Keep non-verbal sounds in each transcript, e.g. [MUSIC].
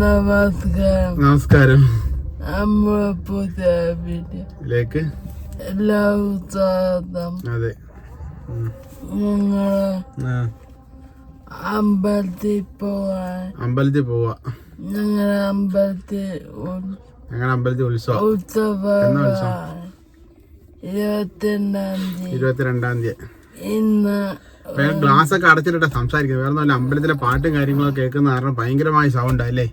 നമസ്കാരം. നമസ്കാരം. ലേക്ക്? എല്ലാവരും സ്വാഗതം അതെ. ഞങ്ങൾ അമ്പലത്തിൽ പോവാ അമ്പലത്തിൽ പോവാ. ഞങ്ങളെ അമ്പലത്തിൽ ഞങ്ങളുടെ അമ്പലത്തിൽ ഉത്സവം. ഉത്സവം? ഇരുപത്തിരണ്ടാം തീയതി. ഇരുപത്തിരണ്ടാം തീയതി. ഇന്ന് ഗ്ലാസ് ഒക്കെ അടച്ചിട്ടാ സംസാരിക്കുന്നത്. വേറെ നല്ല അമ്പലത്തിലെ പാട്ടും കാര്യങ്ങളൊക്കെ കേൾക്കുന്ന കാരണം ഭയങ്കരമായ സൗണ്ട് അല്ലേ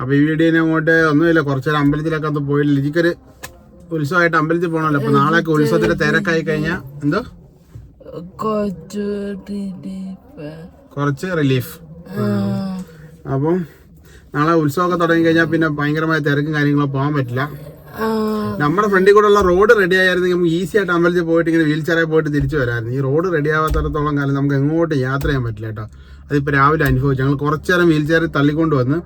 അപ്പൊ ഈ വീഡിയോനെ അങ്ങോട്ട് ഒന്നുമില്ല കുറച്ചേരം അമ്പലത്തിലൊക്കെ ഒന്ന് പോയില്ല? എനിക്കൊരു ഉത്സവമായിട്ട് അമ്പലത്തിൽ പോകണല്ലോ അപ്പൊ നാളെയൊക്കെ ഉത്സവത്തിന്റെ തിരക്കായി കഴിഞ്ഞാ എന്തോ? കുറച്ച് റിലീഫ് അപ്പം നാളെ ഉത്സവമൊക്കെ തുടങ്ങി കഴിഞ്ഞാൽ പിന്നെ ഭയങ്കരമായ തിരക്കും കാര്യങ്ങളൊക്കെ പോകാൻ പറ്റില്ല. നമ്മുടെ ഫ്രണ്ടിൽ കൂടെ ഉള്ള റോഡ് റെഡി ആയിരുന്നെങ്കിൽ നമുക്ക് ഈസി ആയിട്ട് അമ്പലത്തിൽ പോയിട്ട് ഇങ്ങനെ വീൽ ചെയറിൽ പോയിട്ട് തിരിച്ചു വരാമായിരുന്നു. ഈ റോഡ് റെഡി ആവാത്തടത്തോളം കാലം നമുക്ക് എങ്ങോട്ട് യാത്ര ചെയ്യാൻ പറ്റില്ല കേട്ടോ. അതിപ്പോൾ രാവിലെ അനുഭവിച്ചു. ഞങ്ങൾ കുറച്ചു നേരം വീൽ ചെയറിൽ തള്ളിക്കൊണ്ട് വന്ന്.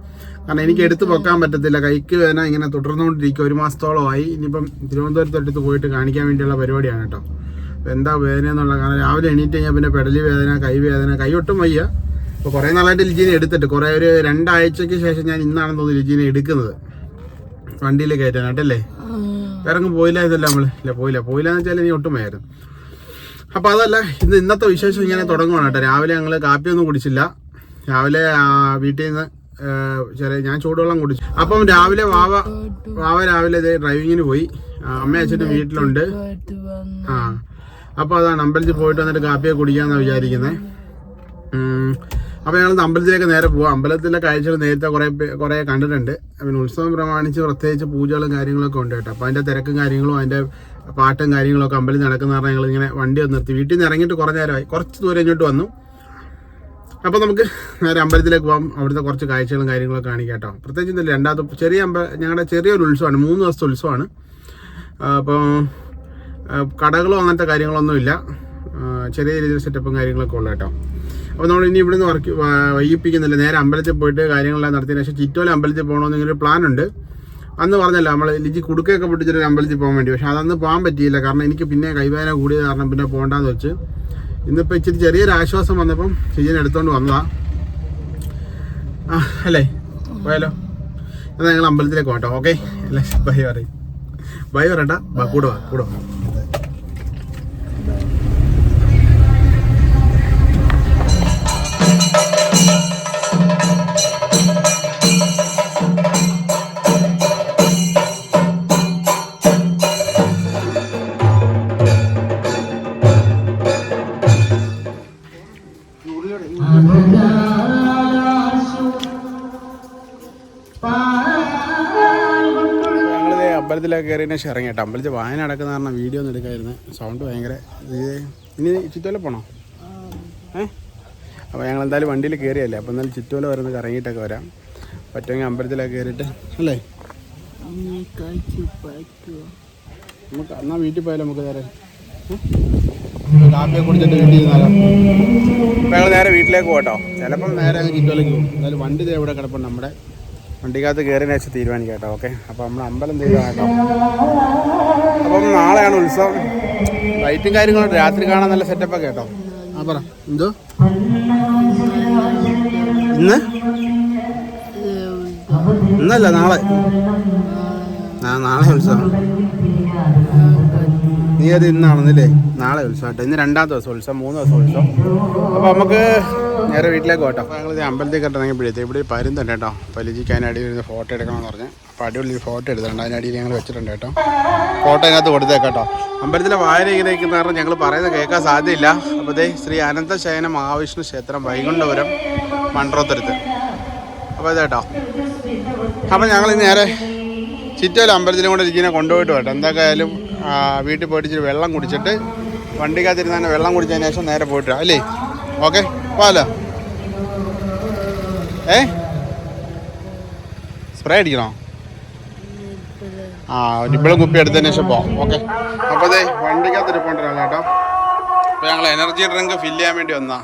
കാരണം എനിക്ക് എടുത്തു പൊക്കാൻ പറ്റത്തില്ല. കൈക്ക് വേദന ഇങ്ങനെ തുടർന്നുകൊണ്ടിരിക്കുക. ഒരു മാസത്തോളമായി ഇനിയിപ്പം തിരുവനന്തപുരത്തടുത്ത് പോയിട്ട് കാണിക്കാൻ വേണ്ടിയുള്ള പരിപാടിയാണ് കേട്ടോ. അപ്പോൾ എന്താ വേദന എന്നുള്ള കാരണം രാവിലെ എണീറ്റ് കഴിഞ്ഞാൽ പിന്നെ പെടലി വേദന കൈ വേദന കൈ ഒട്ടും വയ്യ. അപ്പോൾ കുറേ നാളായിട്ട് ലിജീനെ എടുത്തിട്ട് കുറേ ഒരു രണ്ടാഴ്ചയ്ക്ക് ശേഷം ഞാൻ ഇന്നാണെന്ന് തോന്നുന്നു ലിജീനെ എടുക്കുന്നത്. വണ്ടിയിൽ കയറ്റാനായിട്ടല്ലേ. ഇറങ്ങും പോയില്ല ഇതല്ല നമ്മൾ ഇല്ല പോയില്ല. പോയില്ല എന്ന് വെച്ചാൽ ഇനി ഒട്ടും അപ്പൊ അപ്പോൾ അതല്ല ഇന്ന് ഇന്നത്തെ വിശേഷം ഇങ്ങനെ തുടങ്ങുവാണ് കേട്ടോ. രാവിലെ ഞങ്ങൾ കാപ്പിയൊന്നും കുടിച്ചില്ല. രാവിലെ വീട്ടിൽ നിന്ന് ചെറിയ ഞാൻ ചൂടുവെള്ളം കുടിച്ചു. അപ്പം രാവിലെ വാവ വാവ രാവിലെ ഡ്രൈവിങ്ങിന് പോയി. അമ്മ അച്ഛന്റെ വീട്ടിലുണ്ട്. ആ അപ്പോൾ അതാണ് അമ്പലത്തിൽ പോയിട്ട് വന്നിട്ട് കാപ്പിയൊക്കെ കുടിക്കാമെന്നാണ് വിചാരിക്കുന്നത് അപ്പോൾ ഞങ്ങൾ അമ്പലത്തിലേക്ക് നേരെ പോവാം. അമ്പലത്തിലെ കാഴ്ചകൾ നേരത്തെ കുറേ കുറേ കണ്ടിട്ടുണ്ട്. പിന്നെ ഉത്സവം പ്രമാണിച്ച് പ്രത്യേകിച്ച് പൂജകളും കാര്യങ്ങളൊക്കെ ഉണ്ട് കേട്ടോ. അപ്പോൾ അതിന്റെ തിരക്കും കാര്യങ്ങളും അതിന്റെ പാട്ടും കാര്യങ്ങളൊക്കെ അമ്പലത്തിൽ നടക്കുന്ന പറഞ്ഞാൽ ഞങ്ങൾ ഇങ്ങനെ വണ്ടി ഒന്ന് നിർത്തി. വീട്ടിൽ നിന്ന് ഇറങ്ങിയിട്ട് കുറേ നേരമായി. കുറച്ച് ദൂരം ഇങ്ങോട്ട് വന്നു. അപ്പോൾ നമുക്ക് നേരെ അമ്പലത്തിലേക്ക് പോകാം അവിടുത്തെ കുറച്ച് കാഴ്ചകളും കാര്യങ്ങളൊക്കെ കാണിക്കാം കേട്ടോ. പ്രത്യേകിച്ച് ഇന്നില്ല രണ്ടാമത്തെ ചെറിയ അമ്പ ഞങ്ങളുടെ ചെറിയൊരു ഉത്സവമാണ്. മൂന്ന് ദിവസത്തെ ഉത്സവമാണ്. അപ്പോൾ കടകളോ അങ്ങനത്തെ കാര്യങ്ങളൊന്നുമില്ല. ഇല്ല ചെറിയ രീതിയിൽ സെറ്റപ്പും കാര്യങ്ങളൊക്കെ ഉള്ളു കേട്ടോ. അപ്പോൾ നമ്മൾ ഇനി ഇവിടുന്ന് വർക്ക് വൈകിപ്പിക്കുന്നില്ല. നേരെ അമ്പലത്തിൽ പോയിട്ട് കാര്യങ്ങളെല്ലാം നടത്തിയതിന് ശേഷം ചിറ്റോല അമ്പലത്തിൽ പോകണമെന്ന് ഇങ്ങനെ ഒരു പ്ലാൻ ഉണ്ട് അന്ന് പറഞ്ഞല്ലോ നമ്മൾ ലിജി കുടുക്കയൊക്കെ പൊട്ടിച്ചിട്ട് അമ്പലത്തിൽ പോകാൻ വേണ്ടി. പക്ഷേ അതന്ന് പോകാൻ പറ്റിയില്ല. കാരണം എനിക്ക് പിന്നെ കൈവേദന കൂടിയത് കാരണം പിന്നെ പോകണ്ടെന്ന് വെച്ച്. ഇന്നിപ്പോൾ ഇച്ചിരി ചെറിയൊരു ആശ്വാസം വന്നപ്പം ചെയ്യാൻ എടുത്തോണ്ട് വന്നതാ. അല്ലേ? പോയാലോ? എന്നാൽ ഞങ്ങൾ അമ്പലത്തിലേക്ക് പോകട്ടോ. ഓക്കെ? അല്ലേ? ബൈ പറയും. ബൈ പറയട്ടാ. കൂടെ വാ കൂടെ വാ. ഞങ്ങളിത് അമ്പലത്തിലൊക്കെ കയറിയതിന് ശേഷം ഇറങ്ങി അമ്പലത്തിൽ വായന അടക്കുന്ന കാരണം വീഡിയോ ഒന്നും എടുക്കായിരുന്നു സൗണ്ട് ഭയങ്കര ഇനി ചുറ്റോല പോണോ? ഏ? അപ്പോൾ ഞങ്ങൾ എന്തായാലും വണ്ടിയിൽ കയറിയല്ലേ. അപ്പോൾ എന്നാലും ചുറ്റോല വരുന്നത് ഇറങ്ങിയിട്ടൊക്കെ വരാം. പറ്റുമെങ്കിൽ അമ്പലത്തിലൊക്കെ കയറിയിട്ട് അല്ലേ? നമുക്ക് എന്നാൽ വീട്ടിൽ പോയാലോ നമുക്ക് നേരെ? കാപ്പിയെ കുടിച്ചിട്ട് വീട്ടിൽ ഇരുന്നാലോ ഞങ്ങൾ നേരെ വീട്ടിലേക്ക് പോകട്ടോ ചിലപ്പം നേരെ ചുറ്റോലേക്ക് പോകും. എന്തായാലും വണ്ടി ദേ ഇവിടെ കിടപ്പുണ്ട് നമ്മുടെ വണ്ടിക്കകത്ത് കയറിയതിന് നേച്ച് തീരുമാനിക്കാം കേട്ടോ ഓക്കെ അപ്പോൾ നമ്മൾ അമ്പലം തീരുമാനം കേട്ടോ. അപ്പം നാളെയാണ് ഉത്സവം. ലൈറ്റും കാര്യങ്ങളും രാത്രി കാണാൻ നല്ല സെറ്റപ്പൊക്കെ കേട്ടോ. ആ പറ. എന്തോ? ഇന്ന്? ഇന്നല്ല നാളെ. ആ നാളെ ഉത്സവം. നീ അത് ഇന്നാണെന്നല്ലേ? നാളെ ഉത്സവം കേട്ടോ ഇന്ന് രണ്ടാം ദിവസം ഉത്സവം മൂന്ന് ദിവസം ഉത്സവം. അപ്പോൾ നമുക്ക് നേരെ വീട്ടിലേക്ക് പോട്ടോ അപ്പോൾ ഞങ്ങൾ അമ്പലത്തിൽ ഇറങ്ങിയപ്പോഴത്തെ ഇവിടെ പരുന്തുണ്ട് കേട്ടോ. പലിജിക്ക് അതിനടിയിൽ ഇരുന്ന് ഫോട്ടോ എടുക്കണമെന്ന് പറഞ്ഞ്. അപ്പോൾ അടിപൊളി ഫോട്ടോ എടുത്തിട്ടുണ്ട്. അതിനടിയിൽ ഞങ്ങൾ വെച്ചിട്ടുണ്ട് കേട്ടോ. ഫോട്ടോ അതിനകത്ത് കൊടുത്തേക്കാട്ടോ അമ്പലത്തിലെ വായന ഇങ്ങനെ ഇരിക്കുന്ന കാരണം ഞങ്ങൾ പറയുന്നത് കേൾക്കാൻ സാധ്യമില്ല അപ്പോൾ ദേ ശ്രീ അനന്തശയന മഹാവിഷ്ണു ക്ഷേത്രം വൈകുണ്ഠപുരം മൺട്രോത്തുരുത്ത് അപ്പോൾ ഇതേട്ടോ അപ്പോൾ ഞങ്ങൾ നേരെ ചിറ്റോല അമ്പലത്തിലും കൂടെ ഇരിക്കുന്ന കൊണ്ടുപോയിട്ട് വേട്ടോ എന്തായാലും വീട്ടിൽ പോയിട്ട് ഇച്ചിരി വെള്ളം കുടിച്ചിട്ട് വണ്ടിക്കകത്തിരുന്ന് തന്നെ വെള്ളം കുടിച്ചതിന് ശേഷം നേരെ പോയിട്ട്. അല്ലേ? ഓക്കെ പോലോ ഏ? സ്പ്രേ അടിക്കണോ? ആ ഇപ്പോഴും കുപ്പി എടുത്തതിന് ശേഷം പോവാം. ഓക്കെ. അപ്പോൾ അതെ വണ്ടിക്കകത്ത് ഇരിപ്പുണ്ടല്ലോ കേട്ടോ. അപ്പോൾ ഞങ്ങൾ എനർജി ഡ്രിങ്ക് ഫില്ല് ചെയ്യാൻ വേണ്ടി വന്നാ.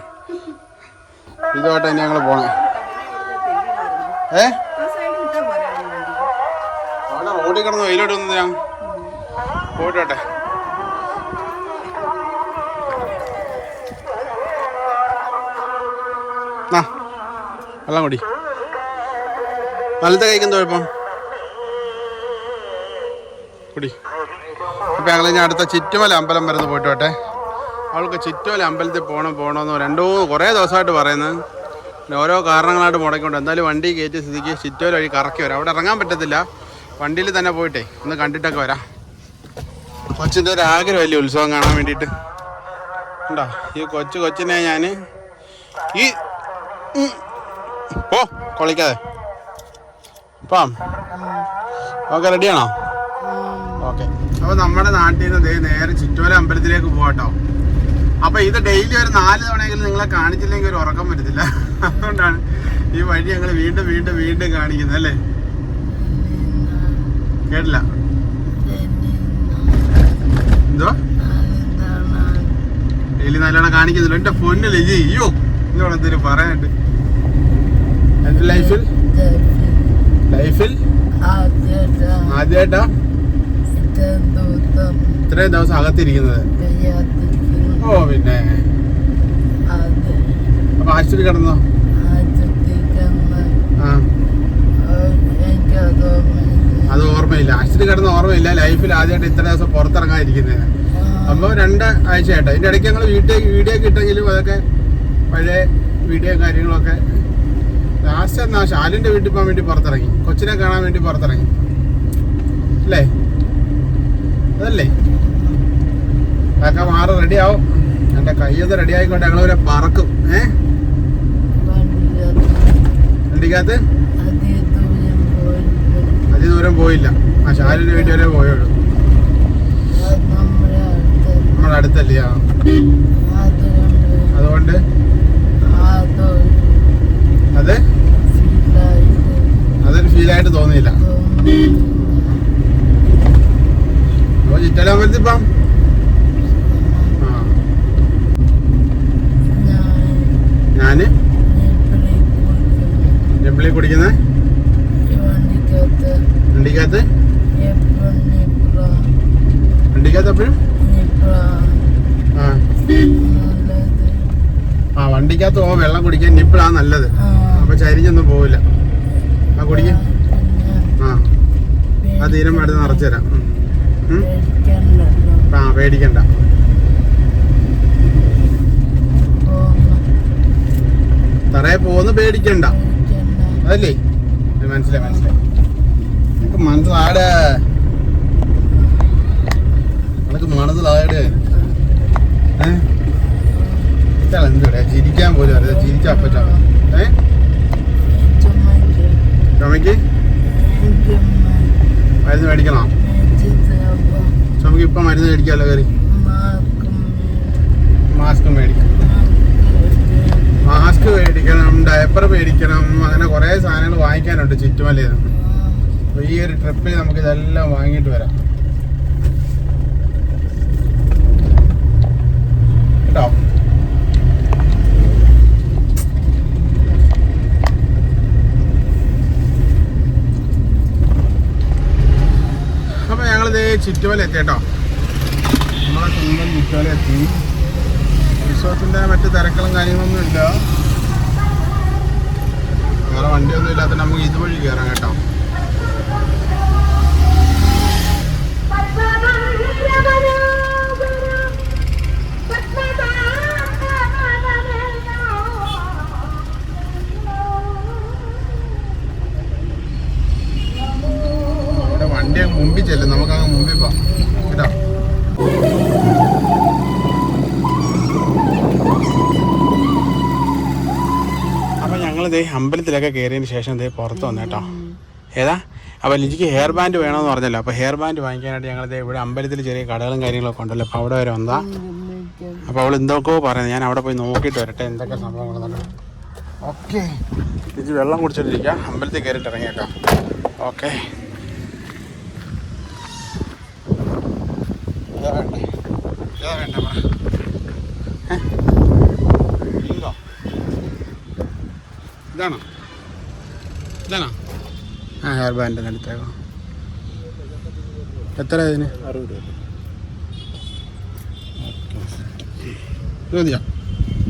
ഇതുമായിട്ട് തന്നെ ഞങ്ങൾ പോണേ. ഏ? റോഡിൽ കിടന്ന് വെയിലോട്ട് വന്നു ഞാൻ? പോയിട്ടോട്ടെ ആ വെള്ളം കൂടി. വലത്തെ കഴിക്കുന്ന കുഴപ്പം? കുടി. അപ്പം ഞങ്ങൾ ഞാൻ അടുത്ത ചുറ്റുമല അമ്പലം വരുന്ന് പോയിട്ട് വട്ടെ അവൾക്ക് ചുറ്റുമല അമ്പലത്തിൽ പോകണം പോകണമെന്ന് രണ്ടോ കുറേ ദിവസമായിട്ട് പറയുന്നത്. ഓരോ കാരണങ്ങളായിട്ട് മുടക്കിക്കൊണ്ട് എന്തായാലും വണ്ടി കയറ്റി സ്ഥിതിക്ക് ചുറ്റുമല വഴി കറക്കി വരാം. അവിടെ ഇറങ്ങാൻ പറ്റത്തില്ല. വണ്ടിയിൽ തന്നെ പോയിട്ടേ ഒന്ന് കണ്ടിട്ടൊക്കെ വരാം. കൊച്ചിന്റെ ഒരു ആഗ്രഹമല്ലേ ഉത്സവം കാണാൻ വേണ്ടിയിട്ട്? ഉണ്ടോ ഈ കൊച്ചു കൊച്ചിനെ ഞാൻ ഈ ഓ കൊളിക്കാതെ. പോം ഓക്കെ റെഡിയാണോ ഓക്കെ. അപ്പോൾ നമ്മുടെ നാട്ടിൽ നിന്ന് നേരെ ചുറ്റോല അമ്പലത്തിലേക്ക് പോകട്ടോ അപ്പോൾ ഇത് ഡെയിലി ഒരു നാല് തവണയെങ്കിലും നിങ്ങളെ കാണിച്ചില്ലെങ്കിൽ ഒരു ഉറക്കം വരത്തില്ല. അതുകൊണ്ടാണ് ഈ വഴി ഞങ്ങൾ വീണ്ടും വീണ്ടും വീണ്ടും കാണിക്കുന്നത് അല്ലേ? കേട്ടില്ല? എന്തോ? എലി നല്ലോണം കാണിക്കുന്നില്ല എന്റെ പൊന്നില്ല ഈ അയ്യോ ഇതോടെ എന്തെങ്കിലും പറയാനുണ്ട് എന്റെ ലൈഫിൽ? ലൈഫിൽ? ആദ്യമായിട്ടാ ഇത്രയും ദിവസം അകത്തിരിക്കുന്നത്. ഓ പിന്നെ. അപ്പൊ ആശുപത്രി കിടന്നോ ആ അത് ഓർമ്മയില്ല ആശുപത്രി കിടന്ന ഓർമ്മയില്ല. ലൈഫിൽ ആദ്യമായിട്ട് ഇത്ര ദിവസം പുറത്തിറങ്ങാതിരിക്കുന്നത് അപ്പോൾ രണ്ട് ആഴ്ചയായിട്ട്. ഇതിന്റെ ഇടയ്ക്ക് ഞങ്ങൾ വീട്ടിലേക്ക് വീഡിയോ കിട്ടെങ്കിലും അതൊക്കെ പഴയ വീഡിയോ കാര്യങ്ങളൊക്കെ ലാസ്റ്റ് എന്നാ ശാലിന്റെ വീട്ടിൽ പോകാൻ വേണ്ടി പുറത്തിറങ്ങി. കൊച്ചിനെ കാണാൻ വേണ്ടി പുറത്തിറങ്ങി. അല്ലേ? അതല്ലേ? അതൊക്കെ മാറി റെഡിയാവും എന്റെ കയ്യൊന്ന് റെഡി ആയിക്കോട്ടെ. ഞങ്ങളിവരെ പറക്കും. ഏ? വണ്ടിക്കകത്ത്? അതി ദൂരം പോയില്ല. ആ ശാലിന്റെ വീട്ടിൽ വരെ പോയുള്ളൂ നമ്മുടെ അടുത്തല്ലേ അതുകൊണ്ട് അത് അതൊരു ഫീലായിട്ട് തോന്നിയില്ല അപ്പോൾ ചിറ്റല അമ്പലത്തിൽ പോവാം ആ ഞാൻ ടെമ്പിളിൽ കുടിക്കുന്ന വണ്ടിക്കകത്ത് വണ്ടിക്കകത്ത് എപ്പോഴും ആ ആ വണ്ടിക്കകത്ത് പോകാൻ നിപ്പിളാ നല്ലത്. അപ്പൊ ചരിഞ്ഞൊന്നും പോവില്ല. ആ കുടിക്ക്. ആ. ആ. തീരം വേണ്ട നിറച്ചു തരാം. ഉം. ഉം? ആ പേടിക്കണ്ട. തറയെ പോകുന്ന പേടിക്കണ്ട. അതല്ലേ? മനസ്സിലായി മനസ്സിലായി. നിനക്ക് മനസ്സിലാടെ നിനക്ക് മനസ്സിലായടേ? ഏ? ഇയാൾ എന്തുടെ ചിരിക്കാൻ പോലും അറിയാം ചിരിച്ച അപ്പച്ചാണ് ഏ? ചുമക്ക്? മരുന്ന് മേടിക്കണോ? ചുമക്ക് ഇപ്പം മരുന്ന് മേടിക്കാമല്ലോ കയറി? മാസ്ക് മേടിക്കാം മാസ്ക് മേടിക്കണം ഡയപ്പർ മേടിക്കണം അങ്ങനെ കുറേ സാധനങ്ങൾ വാങ്ങിക്കാനുണ്ട് ചുറ്റുമലയിൽ അപ്പോൾ ഈ ഒരു ട്രിപ്പിൽ നമുക്ക് ഇതെല്ലാം വാങ്ങിയിട്ട് വരാം കേട്ടോ അപ്പോൾ ഞങ്ങളിത് ചുറ്റുമല എത്തി കേട്ടോ നമ്മളെ കുന്നം ചുറ്റുമല എത്തി ഉത്സവത്തിന്റെ മറ്റ് തിരക്കളും കാര്യങ്ങളൊന്നും ഇല്ല. വേറെ വണ്ടിയൊന്നും ഇല്ലാത്ത നമുക്ക് ഇതുവഴി കയറാം കേട്ടോ. ചെല്ലും. നമുക്ക് അങ്ങ് മുമ്പിൽ അപ്പം ഞങ്ങൾ ദേ അമ്പലത്തിലൊക്കെ കയറിയതിന് ശേഷം ദേ പുറത്ത് വന്നേട്ടോ. ഏതാ? അപ്പോൾ ലിജിക്ക് ഹെയർ ബാൻഡ് വേണമെന്ന് പറഞ്ഞല്ലോ. അപ്പോൾ ഹെയർ ബാൻഡ് വാങ്ങിക്കാനായിട്ട് ഞങ്ങൾ ദേ ഇവിടെ അമ്പലത്തിൽ ചെറിയ കടകളും കാര്യങ്ങളൊക്കെ ഉണ്ടല്ലോ. അപ്പോൾ അവിടെ വരെ വന്നാ അപ്പോൾ അവൾ എന്തൊക്കെയോ പറയുന്നത്. ഞാൻ അവിടെ പോയി നോക്കിയിട്ട് വരട്ടെ. എന്തൊക്കെ സംഭവങ്ങളെന്നൊക്കെ ഓക്കെ. ലിജി വെള്ളം കുടിച്ചിട്ടിരിക്കാം അമ്പലത്തിൽ കയറിയിട്ട് ഇറങ്ങിയേക്കാം. ഓക്കെ. അതാ വേണ്ടേ ഏതാ വേണ്ട പറ ഇതോ? ഇതാണോ? ഇതാണോ? ആ ഹെയർ ബാൻഡ് എടുത്തേക്കോ എത്ര ഇതിന്? അറുപത് ഇത് മതിയോ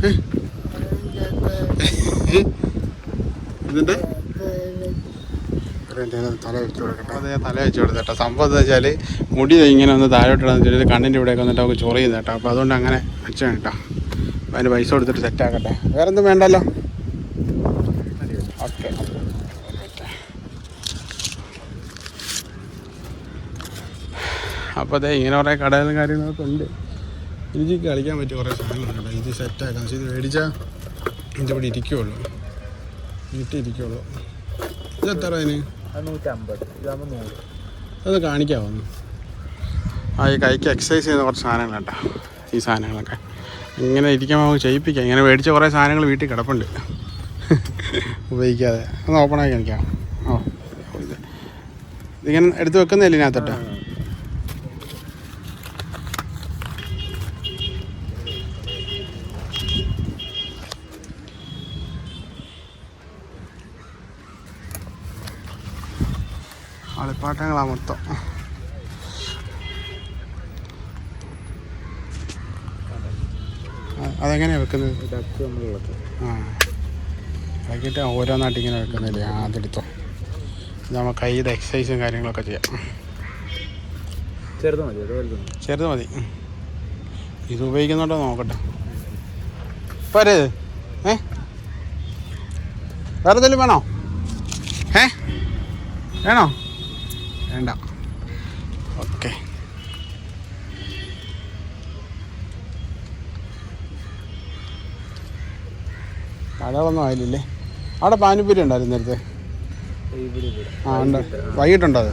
ഏ? ഏ? ഇതിന്റെ ഒരു എന്റെ തല വെച്ച് കൊടുക്കട്ടെ. സംഭവം എന്താ വെച്ചാൽ മുടി ഇങ്ങനെ ഒന്ന് താഴോട്ടിടാന്ന് വെച്ചാൽ കണ്ണിന്റെ ഇവിടെയൊക്കെ വന്നിട്ട് നമുക്ക് ചൊറി ചെയ്യുന്ന കേട്ടോ. അപ്പോൾ അതുകൊണ്ട് അങ്ങനെ വെച്ചാണ് കേട്ടോ. അതിന് പൈസ കൊടുത്തിട്ട് സെറ്റ് ആക്കട്ടെ. വേറെ ഒന്നും വേണ്ടല്ലോ? ഓക്കെ അപ്പോൾ അതെ ഇങ്ങനെ കുറേ കടകളും കാര്യങ്ങളൊക്കെ ഉണ്ട്. എനിക്ക് കളിക്കാൻ പറ്റിയ കുറേ സാധനങ്ങളുണ്ട് ഇത് സെറ്റാക്കാം പക്ഷേ ഇത് മേടിച്ചാൽ ഇതിന്റെ ഇവിടെ ഇരിക്കുള്ളൂ വീട്ടിൽ ഇരിക്കുള്ളൂ ഇത് എത്ര അതിന്? അത് നൂറ്റമ്പത് ഇതാകുമ്പോൾ നൂറ്. അത് കാണിക്കാമോ ആ ഈ കൈക്ക് എക്സസൈസ് ചെയ്യുന്ന കുറച്ച് സാധനങ്ങൾ കേട്ടോ. ഈ സാധനങ്ങളൊക്കെ. ഇങ്ങനെ ഇരിക്കാൻ നമുക്ക് ചെയ്യിപ്പിക്കാം. ഇങ്ങനെ മേടിച്ച കുറേ സാധനങ്ങൾ വീട്ടിൽ കിടപ്പുണ്ട്. ഉപയോഗിക്കാതെ. ഒന്ന് ഓപ്പൺ ആക്കി കാണിക്കാം. ഓ ഇത്. ഇതിങ്ങനെ എടുത്ത് വെക്കുന്നില്ല ഇതിനകത്തോട്ട് കളിപ്പാട്ടങ്ങളാ മൊത്തം. അതെങ്ങനെയാണ് അതെങ്ങനെയാ വെക്കുന്നത്? ഡക്ക് നമ്മൾ ഇളക്കും ആ ഇളക്കിയിട്ട് ഓരോന്നായിട്ട് ഇങ്ങനെ വെക്കുന്നില്ലേ? ആ അതെടുത്തോ. ഇത് നമ്മൾ കൈയുടെ എക്സസൈസും കാര്യങ്ങളൊക്കെ ചെയ്യാം. ചെറുത് മതി ചെറുത് മതി. ഇത് ഉപയോഗിക്കുന്നുണ്ടോ നോക്കട്ടെ. പോരേത്? ഏ? വേറെ എന്തെങ്കിലും വേണോ? ഏ? വേണോ? മഴകളൊന്നും ആയില്ലേ അവിടെ പാനിപ്പൂരി ഉണ്ടായിരുന്നു നേരത്തെ. ആ ഉണ്ട്. വൈകിട്ടുണ്ടോ അത്?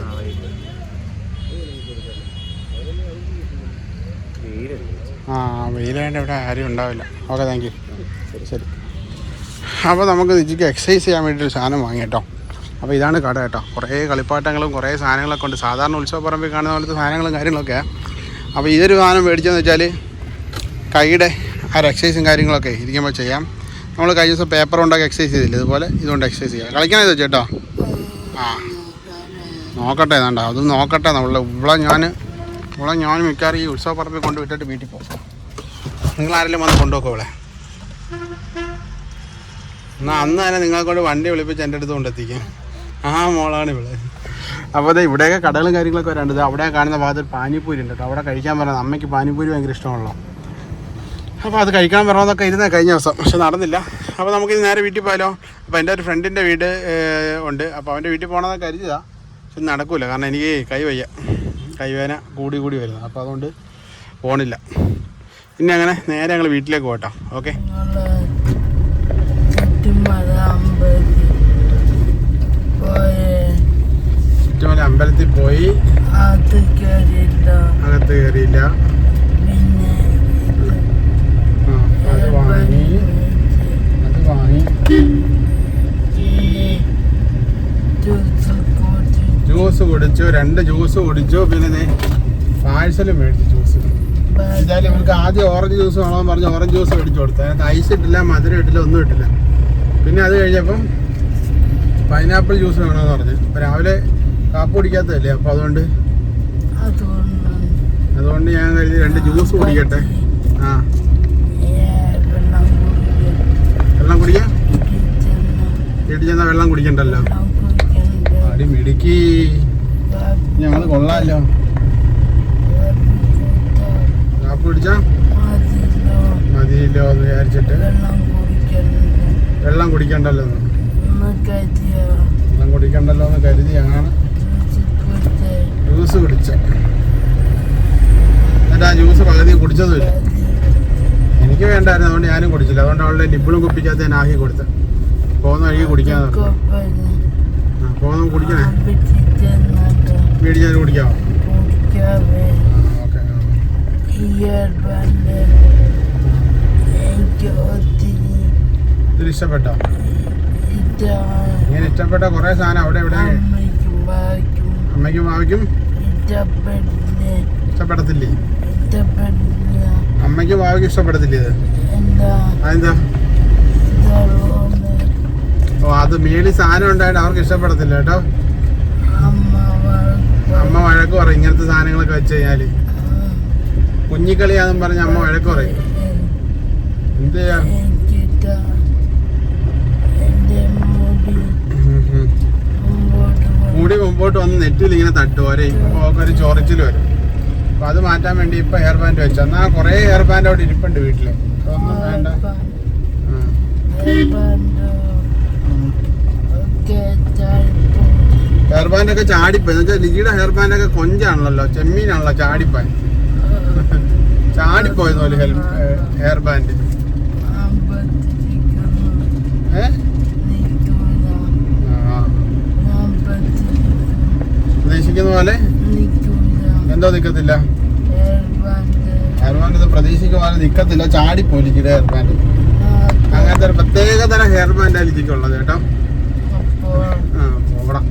ആ വെയിലായിട്ട് ഇവിടെ ആരും ഉണ്ടാവില്ല. ഓക്കെ താങ്ക് യു ശരി. അപ്പോൾ നമുക്ക് നിജിക്ക് എക്സസൈസ് ചെയ്യാൻ വേണ്ടിയിട്ട് സാധനം വാങ്ങി കേട്ടോ. അപ്പോൾ ഇതാണ് കട കേട്ടോ. കുറേ കളിപ്പാട്ടങ്ങളും കുറേ സാധനങ്ങളൊക്കെ ഉണ്ട്. സാധാരണ ഉത്സവ പറമ്പിൽ കാണുന്ന പോലത്തെ സാധനങ്ങളും കാര്യങ്ങളൊക്കെ. അപ്പോൾ ഇതൊരു സാധനം മേടിച്ചതെന്ന് വെച്ചാൽ കൈയുടെ ആ ഒരു എക്സസൈസും കാര്യങ്ങളൊക്കെ ഇരിക്കുമ്പോൾ ചെയ്യാം. നമ്മൾ കഴിഞ്ഞ ദിവസം പേപ്പർ കൊണ്ടൊക്കെ എക്സസൈസ് ചെയ്തില്ല? ഇതുപോലെ ഇതുകൊണ്ട് എക്സസൈസ് ചെയ്യാം. കളിക്കാൻ ഇത് ചേട്ടോ? ആ. നോക്കട്ടെ ഏതാണ്ട. അത് നോക്കട്ടെ. നമ്മളെ ഇവിടെ ഞാൻ ഇവിടെ ഞാൻ മിക്കവാറും ഈ ഉത്സവ പറമ്പിൽ കൊണ്ട് വിട്ടിട്ട് വീട്ടിൽ പോകും നിങ്ങൾ ആരെങ്കിലും വന്ന് കൊണ്ടുപോക്കോ ഇവിടെ? എന്നാൽ അന്ന് തന്നെ നിങ്ങളെ കൊണ്ട് വണ്ടി വിളിപ്പിച്ച് എന്റെ അടുത്ത് കൊണ്ടെത്തിക്കാം. ആ മോളാണ് ഇവിടെ. അപ്പോൾ അതെ ഇവിടെയൊക്കെ കടകളും കാര്യങ്ങളൊക്കെ വരാണ്ട് അവിടെ കാണുന്ന ഭാഗത്ത് പാനിപ്പൂരി ഉണ്ട് കേട്ടോ. അവിടെ കഴിക്കാൻ പറയുന്നത് അമ്മയ്ക്ക് പാനിപ്പൂരി ഭയങ്കര ഇഷ്ടമാണല്ലോ. അപ്പോൾ അത് കഴിക്കാൻ വരണമെന്നൊക്കെ ഇരുന്നേ കഴിഞ്ഞ ദിവസം. പക്ഷെ നടന്നില്ല. അപ്പോൾ നമുക്കിത് നേരെ വീട്ടിൽ പോയാലോ? അപ്പോൾ എന്റെ ഒരു ഫ്രണ്ടിന്റെ വീട് ഉണ്ട്. അപ്പോൾ അവന്റെ വീട്ടിൽ പോകണമെന്നൊക്കെ കരുതിയതാണ് പക്ഷെ നടക്കൂല. കാരണം എനിക്ക് കൈ വയ്യ. കൈവേന കൂടി കൂടി വരുന്നത്. അപ്പോൾ അതുകൊണ്ട് പോണില്ല. പിന്നെ അങ്ങനെ നേരെ ഞങ്ങൾ വീട്ടിലേക്ക് പോകട്ടോ ഓക്കെ. ചുറ്റുമല അമ്പലത്തിൽ പോയി. അകത്ത് കയറിയില്ല പിന്നെ ഇത് ആ, അത് വാങ്ങി അത് വാങ്ങി പിന്നെ ജ്യൂസ് കുടിച്ചു രണ്ട് ജ്യൂസ് കുടിച്ചു പിന്നെ പാഴ്സലും മേടിച്ചു ജ്യൂസ്. എന്തായാലും ഇവർക്ക് ആദ്യം ഓറഞ്ച് ജ്യൂസ് വേണമെന്ന് പറഞ്ഞ് ഓറഞ്ച് ജ്യൂസ് മേടിച്ചു കൊടുത്തു. അതിനകത്ത് ഐസ് ഇട്ടില്ല മധുരം ഇട്ടില്ല ഒന്നും ഇട്ടില്ല. പിന്നെ അത് കഴിഞ്ഞപ്പം പൈനാപ്പിൾ ജ്യൂസ് വേണമെന്ന് പറഞ്ഞു. അപ്പം രാവിലെ കാപ്പ് കുടിക്കാത്തതല്ലേ അപ്പോൾ അതുകൊണ്ട് അതുകൊണ്ട് ഞാൻ കരുതി രണ്ട് ജ്യൂസ് കുടിക്കട്ടെ. ആ. വെള്ളം കുടിക്കാം? വീട്ടിൽ ചെന്നാൽ വെള്ളം കുടിക്കണ്ടല്ലോ. അടി മിടുക്കി. ഞങ്ങൾ കൊള്ളാമല്ലോ കാപ്പ് കുടിച്ചാ? മതിയില്ലോ എന്ന് വിചാരിച്ചിട്ട്. വെള്ളം കുടിക്കണ്ട വെള്ളം കുടിക്കണ്ടല്ലോ വെള്ളം കുടിക്കണ്ടല്ലോ എന്ന് കരുതിയാണ് ജ്യൂസ് കുടിച്ച്. എന്നിട്ട് ആ ജ്യൂസ് പകുതി കുടിച്ചതുമില്ല. എനിക്ക് വേണ്ടായിരുന്നു അതുകൊണ്ട് ഞാനും കുടിച്ചില്ല. അതുകൊണ്ട് അവളുടെ നിപ്പിളും കുപ്പിക്കകത്ത് ഞാൻ ആക്കി കൊടുത്ത്. പോകുന്ന വഴി ആ പോകുന്ന കുടിക്കണേ? മേടിച്ചാൽ കുടിക്കാവേ? ഇതിൽ ഇഷ്ടപ്പെട്ടോ? ഇങ്ങനെ ഇഷ്ടപ്പെട്ട കുറേ സാധനം അവിടെ ഇവിടെ. അമ്മയ്ക്കും ഇഷ്ടപ്പെട്ടില്ല ഇഷ്ടപ്പെടത്തില്ലേ? അമ്മയ്ക്ക് ഭാവിക്ക് ഇഷ്ടപ്പെടത്തില്ല ഇത്? അതെന്താ? അത് മേളി സാധനം ഉണ്ടായിട്ട് അവർക്ക് ഇഷ്ടപ്പെടത്തില്ല കേട്ടോ. അമ്മ വഴക്ക് പറയും ഇങ്ങനത്തെ സാധനങ്ങളൊക്കെ വെച്ച് കഴിഞ്ഞാൽ. കുഞ്ഞിക്കളിയാന്നും പറഞ്ഞ അമ്മ വഴക്ക് പറയും. എന്ത് ചെയ്യാ? മുടി. മുമ്പോട്ട് വന്ന് നെറ്റിൽ ഇങ്ങനെ തട്ടും ഒരേ ഒരു ചൊറിച്ചിൽ വരും. അപ്പൊ അത് മാറ്റാൻ വേണ്ടി ഇപ്പൊ ഹെയർ ബാൻഡ് വെച്ചു. എന്നാ കൊറേ ഹെയർ ബാൻഡ് അവിടെ ഇരിപ്പുണ്ട് വീട്ടിൽ. വേണ്ട. ഹെയർ ബാൻഡ് ഒക്കെ ചാടിപ്പോയി. എന്ന് വെച്ചാൽ ലിജിയുടെ ഹെയർ ബാൻഡ് ഒക്കെ കൊഞ്ചാണല്ലോ ചെമ്മീനാണല്ലോ ചാടിപ്പോയി. [LAUGHS] ചാടിപ്പോയെന്ന് പോലെ ഹെയർ ബാൻഡ് പ്രതീക്ഷിക്കുന്ന പോലെ? എന്തോ നിക്കത്തില്ല. ഹെർബാൻഡ് ഹെയർ ബാൻഡ് ഇത് പ്രതീക്ഷിക്കുന്ന പോലെ നിക്കത്തില്ല. ചാടിപ്പോയി ലിജിയുടെ ഹെയർ ബാൻഡ് അങ്ങനത്തെ ഒരു പ്രത്യേക തരം ഹെയർ ബാൻഡാണ് ലിജിക്കുള്ളത് കേട്ടോ അപ്പോൾ ആ പോകണം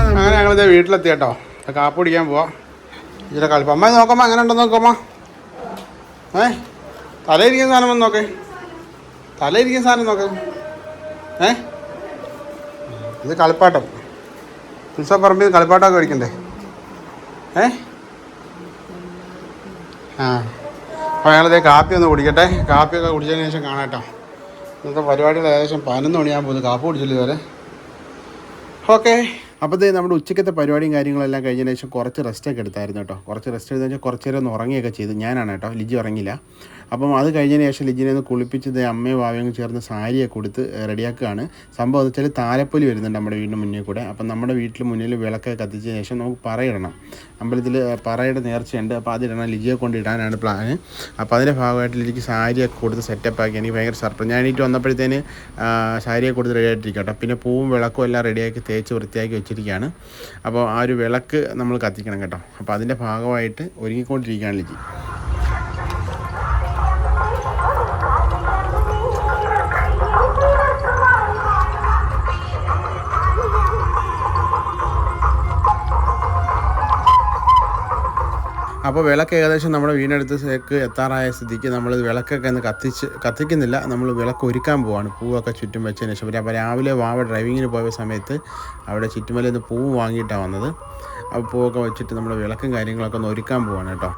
അങ്ങനെ ഞങ്ങൾ വീട്ടിലെത്തി കേട്ടോ. കാപ്പ് പിടിക്കാൻ പോവാം. ഇതിലെ കളിപ്പം. അമ്മ നോക്കമ്മ അങ്ങനെ ഉണ്ടോ നോക്കമ്മ? ഏ? തലയിരിക്കുന്ന സാധനം വന്ന് നോക്കേ. തലയിരിക്കുന്ന സാധനം നോക്കേ. ഏ? ഇത് കളിപ്പാട്ടം. ഉത്സവപ്പറമ്പിൽ കളിപ്പാട്ടമൊക്കെ മേടിക്കണ്ടേ ഏ? ആ. അപ്പോൾ ഞങ്ങളിതേ കാപ്പി ഒന്ന് കുടിക്കട്ടെ. കാപ്പിയൊക്കെ കുടിച്ചതിന് ശേഷം കാണാട്ടോ ഇന്നത്തെ പരിപാടികൾ ഏകദേശം പതിനൊന്ന് മണിയാകുമ്പോൾ കാപ്പി കുടിച്ചില്ല ഇതുവരെ. ഓക്കെ. അപ്പോൾ ദേ നമ്മുടെ ഉച്ചക്കത്തെ പരിപാടിയും കാര്യങ്ങളെല്ലാം കഴിഞ്ഞതിന് ശേഷം കുറച്ച് റെസ്റ്റൊക്കെ എടുത്തായിരുന്നു കേട്ടോ. കുറച്ച് റെസ്റ്റ് എടുത്തു വെച്ചാൽ കുറച്ച് നേരം ഒന്ന് ഉറങ്ങിയൊക്കെ ചെയ്തു. ഞാനാണ് കേട്ടോ. ലിജി ഉറങ്ങില്ല അപ്പം അത് കഴിഞ്ഞതിന് ശേഷം ലിജിനെ ഒന്ന് കുളിപ്പിച്ചത് അമ്മയും വാവയും ചേർന്ന് സാരിയൊക്കെ കൊടുത്ത് റെഡിയാക്കുകയാണ്. സംഭവം എന്ന് വെച്ചാൽ താലപ്പൊലി വരുന്നുണ്ട് നമ്മുടെ വീടിന് മുന്നിൽ കൂടെ. അപ്പം നമ്മുടെ വീട്ടിൽ മുന്നിൽ വിളക്കൊക്കെ കത്തിച്ചതിന് ശേഷം നമുക്ക് പറയിടണം. അമ്പലത്തിൽ പറയുടെ നേർച്ചയുണ്ട്. അപ്പോൾ അതിടണം. ലിജിയെ കൊണ്ട് ഇടാനാണ് പ്ലാന് അപ്പോൾ അതിന്റെ ഭാഗമായിട്ട് ലിജിക്ക് സാരിയൊക്കെ കൊടുത്ത് സെറ്റപ്പ് ആക്കി എനിക്ക് ഭയങ്കര സർപ്രൈസ് ഞാൻ എണീറ്റ് വന്നപ്പോഴത്തേന് സാരിയെ കൊടുത്ത് റെഡിയായിട്ടിരിക്കും കേട്ടോ. പിന്നെ പൂവും വിളക്കും എല്ലാം റെഡിയാക്കി തേച്ച് വൃത്തിയാക്കി വെച്ചിരിക്കുകയാണ് അപ്പോൾ ആ ഒരു വിളക്ക് നമ്മൾ കത്തിക്കണം കേട്ടോ. അപ്പോൾ അതിന്റെ ഭാഗമായിട്ട് ഒരുങ്ങിക്കൊണ്ടിരിക്കുകയാണ് ലിജി. അപ്പോൾ വിളക്ക് ഏകദേശം നമ്മുടെ വീടിനടുത്തേക്ക് എത്താറായ സ്ഥിതിക്ക് നമ്മൾ വിളക്കൊക്കെ ഒന്ന് കത്തിച്ച് കത്തിക്കുന്നില്ല. നമ്മൾ വിളക്ക് ഒരുക്കാൻ പോവാണ്. പൂവൊക്കെ ചുറ്റും വെച്ചതിന് ശേഷം. അപ്പോൾ രാവിലെ വാവ ഡ്രൈവിങ്ങിന് പോയ സമയത്ത് അവിടെ ചുറ്റുമലയിൽ നിന്ന് പൂവ് വാങ്ങിയിട്ടാണ് വന്നത്. അപ്പോൾ പൂവൊക്കെ വെച്ചിട്ട് നമ്മൾ വിളക്കും കാര്യങ്ങളൊക്കെ ഒന്ന് ഒരുക്കാൻ പോവാണ് കേട്ടോ.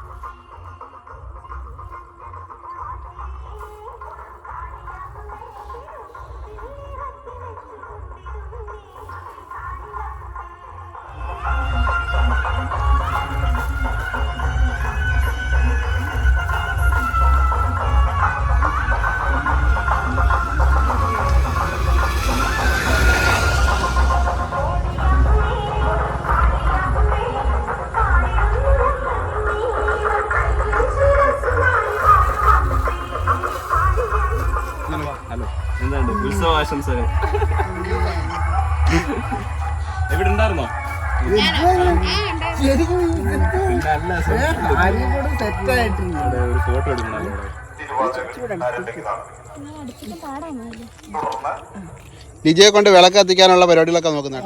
ആശംസകൾ. എവിടെ ഉണ്ടായിരുന്നോ? ഒരു ഫോട്ടോ ലിജിയെ കൊണ്ട് വിളക്ക് കത്തിക്കാനുള്ള പരിപാടികളൊക്കെ നോക്കുന്ന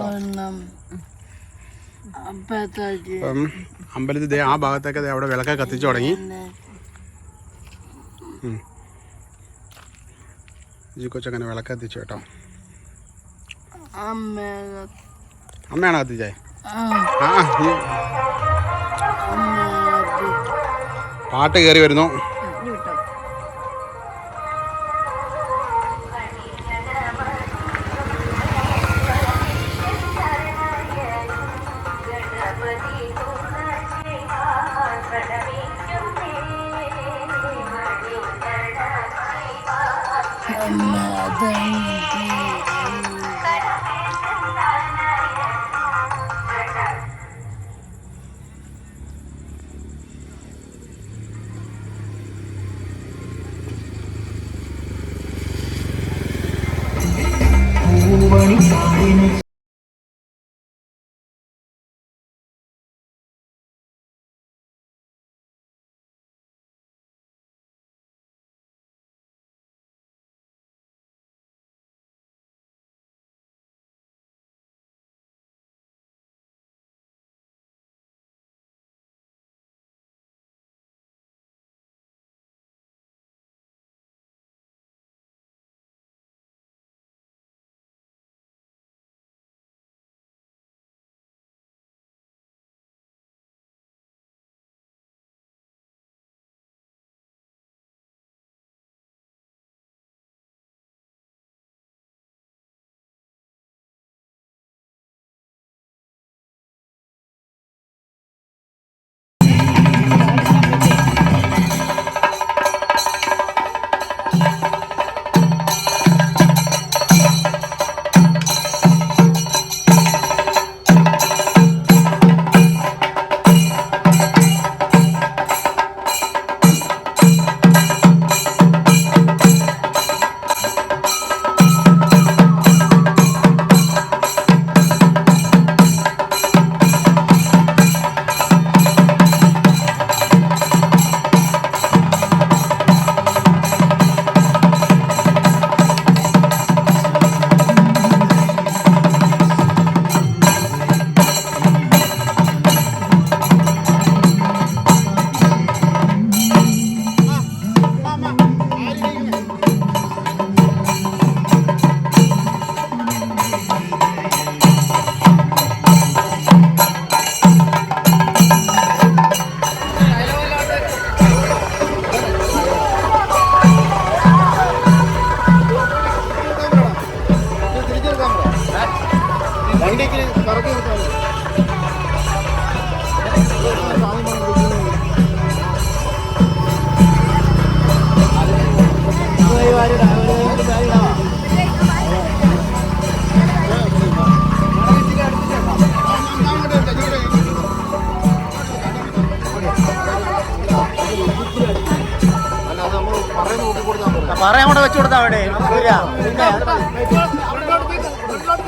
അമ്പലത്തിൽ ആ ഭാഗത്തൊക്കെ അവിടെ വിളക്കൊക്കെ കത്തിച്ചു തുടങ്ങി. പിന്നെ വിളക്കത്തിച്ചു കേട്ടോ. അമ്മ. അമ്മയാണോ കത്തിച്ചേ ആ. പാട്ട് കയറി വരുന്നു.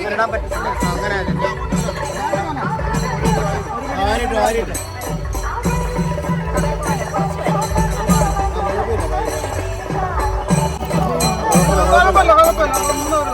ഇടാൻ പറ്റും ആ, അങ്ങനെ ആരിട്ടു ആരിട്ടു കുഴപ്പമില്ല കുഴപ്പമില്ല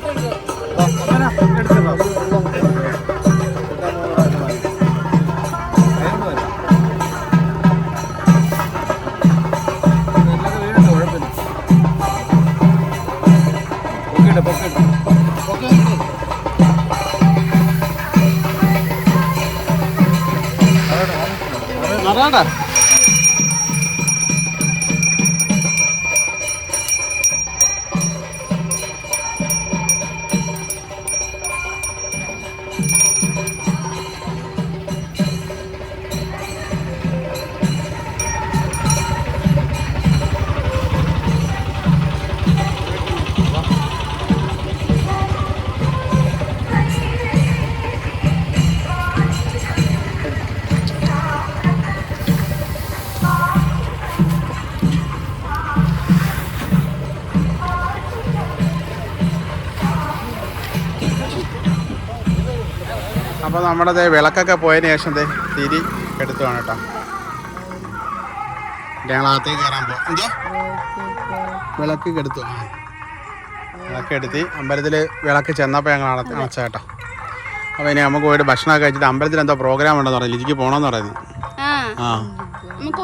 三个 അപ്പോൾ നമ്മുടെ ദേ വിളക്കൊക്കെ പോയതിന് ശേഷം തിരി എടുത്തുവാണ് കേട്ടോ. ഞങ്ങൾ അകത്തേക്ക് കയറാൻ പോകും എന്തോ വിളക്ക് എടുത്തു. വിളക്കെടുത്തി വിളക്ക് എടുത്തി അമ്പലത്തിൽ വിളക്ക് ചെന്നപ്പോൾ ഞങ്ങൾ അട അടച്ച കേട്ടോ. അപ്പോൾ ഇനി നമുക്ക് പോയിട്ട് ഭക്ഷണമൊക്കെ കഴിച്ചിട്ട് അമ്പലത്തിൽ എന്തോ പ്രോഗ്രാം ഉണ്ടെന്ന് പറഞ്ഞു ലിജിക്ക് പോകണമെന്ന് പറയുന്നു ആ. നമുക്ക്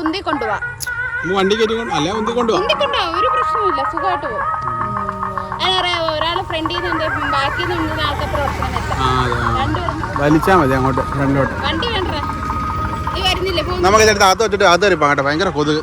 വണ്ടി കയറ്റി കൊണ്ട് അല്ല ഉന്തി കൊണ്ടുപോകാം ഒരു പ്രശ്നമില്ല സുഖമായിട്ട് പോകും ഫ്രണ്ടിൽ നിന്ന് നിന്ന് ആൾക്കാർ ആ. മതി അങ്ങോട്ട് ഫ്രണ്ടോട്ട് വണ്ടി വേണ്ട. ഈ വരുന്നില്ലേ? നമുക്ക് ഇതിന്റെ അകത്ത് വെച്ചിട്ട് അകത്ത് വരും ഭയങ്കര കൊതുക്.